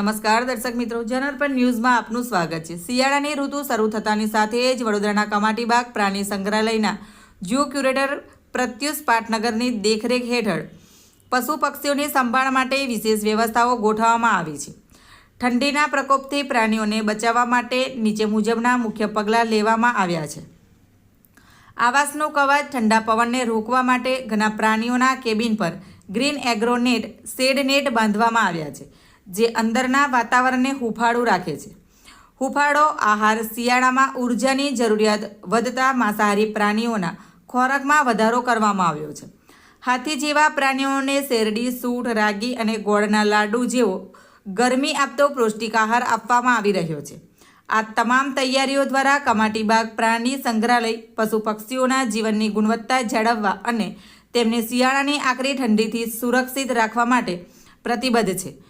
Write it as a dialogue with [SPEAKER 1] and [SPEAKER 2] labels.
[SPEAKER 1] નમસ્કાર દર્શક મિત્રો જનરપન ન્યૂઝમાં આપનું સ્વાગત છે. શિયાળાની ઋતુ શરૂ થતાની સાથે જ વડોદરાના કમાટીબાગ પ્રાણી સંગ્રહાલયના જૂ ક્યુરેટર પ્રત્યુષ પાટનગરની દેખરેખ હેઠળ પશુ પક્ષીઓની સંભાળ માટે વિશેષ વ્યવસ્થાઓ ગોઠવવામાં આવી છે. ઠંડીના પ્રકોપથી પ્રાણીઓને બચાવવા માટે નીચે મુજબના મુખ્ય પગલાં લેવામાં આવ્યા છે. આવાસનો કવચ ઠંડા પવનને રોકવા માટે ઘણા પ્રાણીઓના કેબિન પર ગ્રીન એગ્રોનેટ, શેડ નેટ બાંધવામાં આવ્યા છે. જે અંદરના વાતાવરણને હુફાળું રાખે છે. હુફાળો આહાર શિયાળામાં ઉર્જાની જરૂરિયાત વધતા માંસાહારી પ્રાણીઓના ખોરાકમાં વધારો કરવામાં આવ્યો છે. હાથી જેવા પ્રાણીઓને શેરડી સૂટ રાગી અને ગોળના લાડુ જેવો ગરમી આપતો પૌષ્ટિક આહાર આપવામાં આવી રહ્યો છે. આ તમામ તૈયારીઓ દ્વારા કમાટીબાગ પ્રાણી સંગ્રહાલય, પશુ પક્ષીઓના જીવનની ગુણવત્તા જાળવવા અને તેમને શિયાળાની આકરી ઠંડીથી સુરક્ષિત રાખવા માટે પ્રતિબદ્ધ છે.